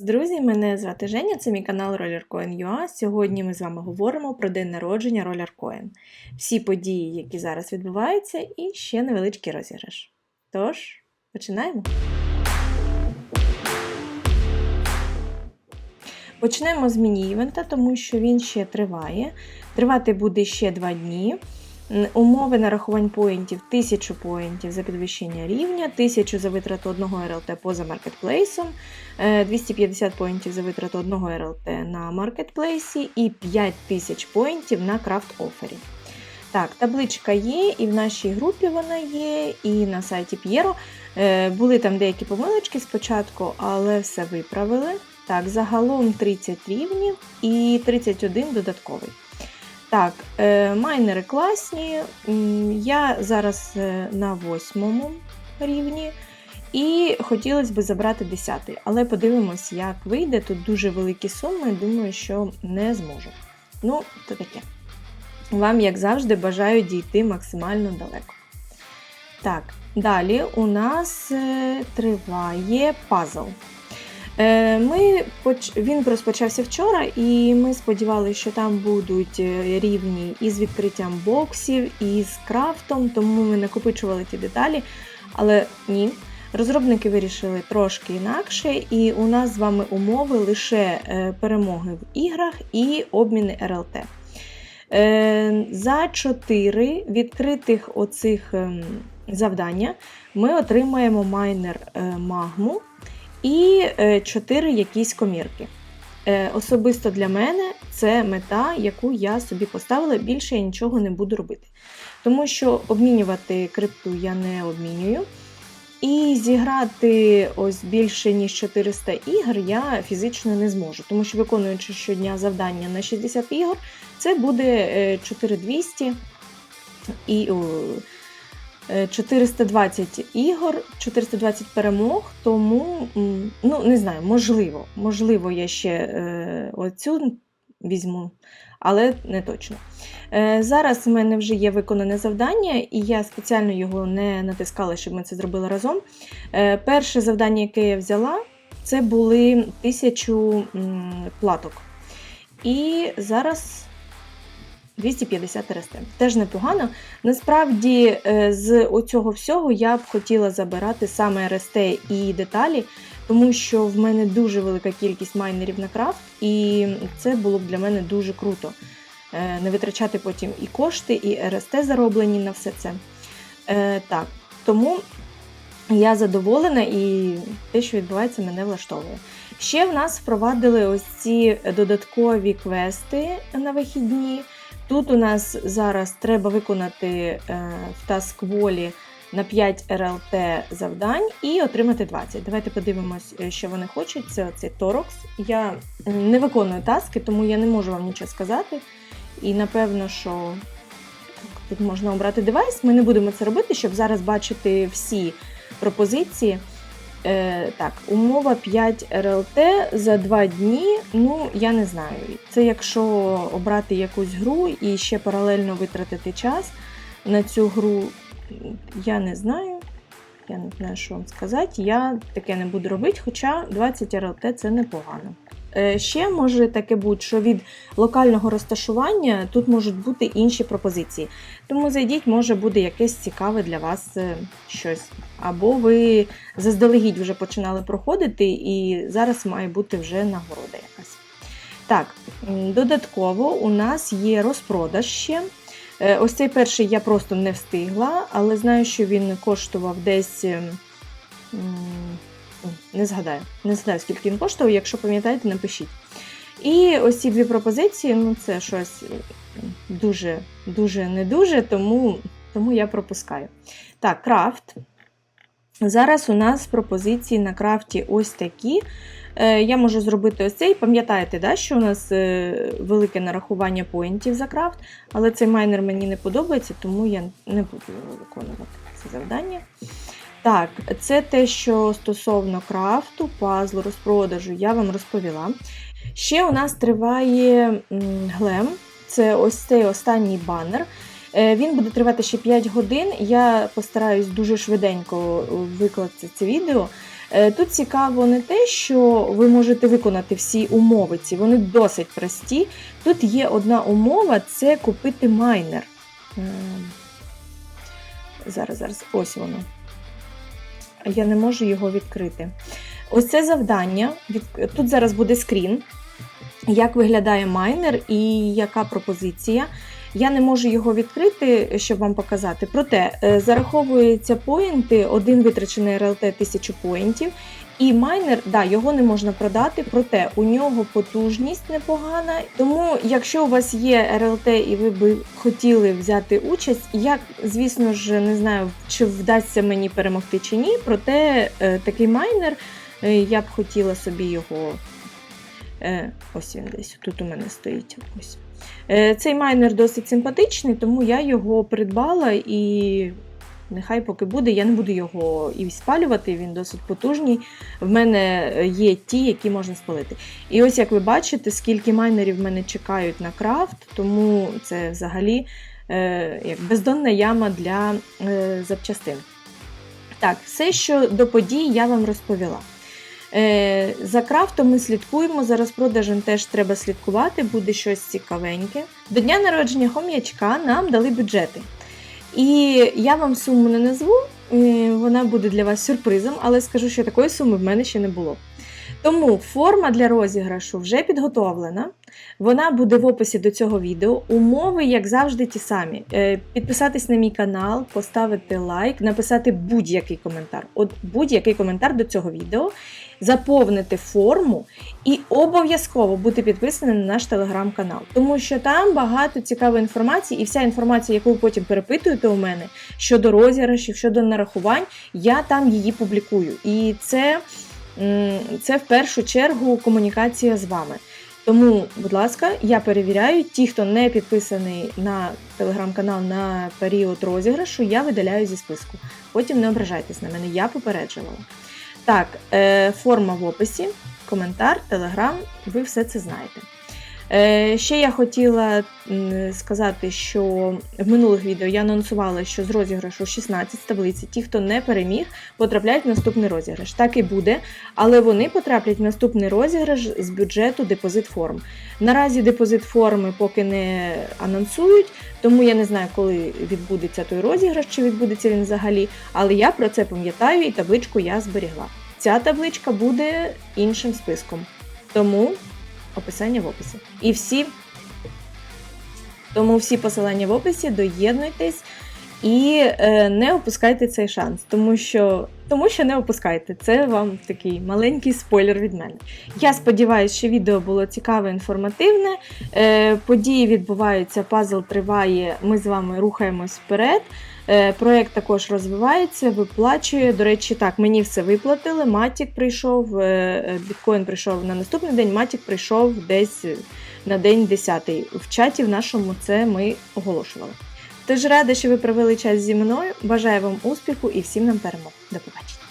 Друзі, мене звати Женя, це мій канал RollerCoin.ua. Сьогодні ми з вами говоримо про день народження RollerCoin. Всі події, які зараз відбуваються, і ще невеличкий розіграш. Тож, починаємо. Почнемо з міні-івента, тому що він ще триває. Тривати буде ще 2 дні. Умови нарахувань поінтів 1000 поінтів за підвищення рівня, 1000 за витрату одного РЛТ поза маркетплейсом, е, 250 поінтів за витрату одного РЛТ на маркетплейсі і 5000 поінтів на крафт офері. Так, табличка є, і в нашій групі вона є, і на сайті П'єро. Е, Були там деякі помилочки спочатку, але все виправили. Так, загалом 30 рівнів і 31 додатковий. Так, е, майнери класні. Я зараз е, на восьмому рівні. І хотілося б забрати 10, але подивимось, як вийде. Тут дуже великі суми, думаю, що не зможу. Ну, то таке. Вам, як завжди, бажаю дійти максимально далеко. Так, далі у нас е, триває пазл. Е, Ми, він розпочався вчора, і ми сподівалися, що там будуть е, рівні із відкриттям боксів, і з крафтом, тому ми накопичували ті деталі. Але ні, розробники вирішили трошки інакше, і у нас з вами умови лише е, перемоги в іграх і обміни РЛТ. За 4 відкритих оцих ем, завдання ми отримаємо майнер магму і 4 якісь комірки. Е, Особисто для мене це мета, яку я собі поставила, більше я нічого не буду робити. Тому що обмінювати крипту я не обмінюю. І зіграти ось більше ніж 400 ігр я фізично не зможу, тому що виконуючи щодня завдання на 60 ігор, це буде е, 4200 і о, е, 420 ігор, 420 перемог, тому ну не знаю, можливо, можливо, я ще е, оцю візьму, але не точно. Е, Зараз в мене вже є виконане завдання, і я спеціально його не натискала, щоб ми це зробили разом. Е, Перше завдання, яке я взяла, це були тисячу платок. І зараз 250 РСТ. Теж непогано. Насправді, е, з оцього всього я б хотіла забирати саме РСТ і деталі, тому що в мене дуже велика кількість майнерів на крафт, і це було б для мене дуже круто. Е, Не витрачати потім і кошти, і РСТ зароблені на все це. Е, Так, тому я задоволена і те, що відбувається, мене влаштовує. Ще в нас впровадили ось ці додаткові квести на вихідні. Тут у нас зараз треба виконати е, в таскволі на 5 РЛТ завдань і отримати 20. Давайте подивимось, е, що вони хочуть. Це оцей Торокс. Я не виконую таски, тому я не можу вам нічого сказати. І напевно, що тут можна обрати девайс. Ми не будемо це робити, щоб зараз бачити всі пропозиції. Е, так, умова 5 РЛТ за 2 дні. Ну, я не знаю. Це якщо обрати якусь гру і ще паралельно витратити час на цю гру, я не знаю. Я не знаю, що вам сказати. Я таке не буду робити, хоча 20 РЛТ це непогано. Е, Ще може таке бути, що від локального розташування тут можуть бути інші пропозиції. Тому зайдіть, може буде якесь цікаве для вас е, щось. Або ви заздалегідь вже починали проходити, і зараз має бути вже нагорода якась. Так, додатково у нас є розпродаж ще. Е, Ось цей перший я просто не встигла, але знаю, що він коштував десь. ем, Не згадаю, не згадаю, скільки він коштував. Якщо пам'ятаєте, напишіть. І ось ці дві пропозиції, ну це щось дуже, дуже не дуже, тому, тому я пропускаю. Так, крафт. Зараз у нас пропозиції на крафті ось такі. Е, Я можу зробити ось цей. Пам'ятаєте, да, що у нас е, велике нарахування поінтів за крафт, але цей майнер мені не подобається, тому я не буду виконувати це завдання. Так, це те, що стосовно крафту, пазлу, розпродажу, я вам розповіла. Ще у нас триває глем, це ось цей останній банер. Е, Він буде тривати ще 5 годин. Я постараюсь дуже швиденько викласти це відео. Е, Тут цікаво не те, що ви можете виконати всі умови ці, вони досить прості. Тут є одна умова це купити майнер. Зараз, зараз, ось воно. Я не можу його відкрити. Ось це завдання. Тут зараз буде скрін, як виглядає майнер і яка пропозиція. Я не можу його відкрити, щоб вам показати. Проте е, зараховуються поінти, один витрачений РЛТ 1000 поінтів. І майнер, да, його не можна продати, проте у нього потужність непогана. Тому, якщо у вас є РЛТ і ви би хотіли взяти участь, я, звісно ж, не знаю, чи вдасться мені перемогти чи ні. Проте е, такий майнер, е, я б хотіла собі його. Е, ось він десь тут у мене стоїть. Ось. Е, Цей майнер досить симпатичний, тому я його придбала і нехай поки буде, я не буду його і спалювати, він досить потужний. В мене є ті, які можна спалити. І ось як ви бачите, скільки майнерів в мене чекають на крафт, тому це взагалі е, як бездонна яма для е, запчастин. Так, все, що до подій, я вам розповіла. Е, за крафтом ми слідкуємо. За розпродажем теж треба слідкувати, буде щось цікавеньке. До дня народження хом'ячка нам дали бюджети. І я вам суму не назву, е, вона буде для вас сюрпризом, але скажу, що такої суми в мене ще не було. Тому форма для розіграшу вже підготовлена. Вона буде в описі до цього відео. Умови, як завжди, ті самі. Е, Підписатись на мій канал, поставити лайк, написати будь-який коментар. От будь-який коментар до цього відео, заповнити форму і обов'язково бути підписаним на наш телеграм-канал. Тому що там багато цікавої інформації, і вся інформація, яку ви потім перепитуєте у мене щодо розіграшів, щодо нарахувань, я там її публікую. І це, це в першу чергу комунікація з вами. Тому, будь ласка, я перевіряю, ті, хто не підписаний на телеграм-канал на період розіграшу, я видаляю зі списку. Потім не ображайтесь на мене, я попереджувала. Так, е, форма в описі, коментар, телеграм, ви все це знаєте. Е, ще я хотіла сказати, що в минулих відео я анонсувала, що з розіграшу 16 з таблиці, ті, хто не переміг, потрапляють в наступний розіграш. Так і буде, але вони потраплять в наступний розіграш з бюджету депозит форм. Наразі депозит форми поки не анонсують, тому я не знаю, коли відбудеться той розіграш, чи відбудеться він взагалі, але я про це пам'ятаю і табличку я зберігла. Ця табличка буде іншим списком. Тому описання в описі. І всі, тому всі посилання в описі, доєднуйтесь і е, не опускайте цей шанс, тому що, тому що не опускайте. Це вам такий маленький спойлер від мене. Я сподіваюся, що відео було цікаве, інформативне. Е, події відбуваються, пазл триває, ми з вами рухаємось вперед. Е, Проєкт також розвивається, виплачує. До речі, так, мені все виплатили. Матік прийшов, е, біткоін прийшов на наступний день, Матік прийшов десь на день 10 В чаті в нашому це ми оголошували. Тож рада, що ви провели час зі мною. Бажаю вам успіху і всім нам перемог. До побачення.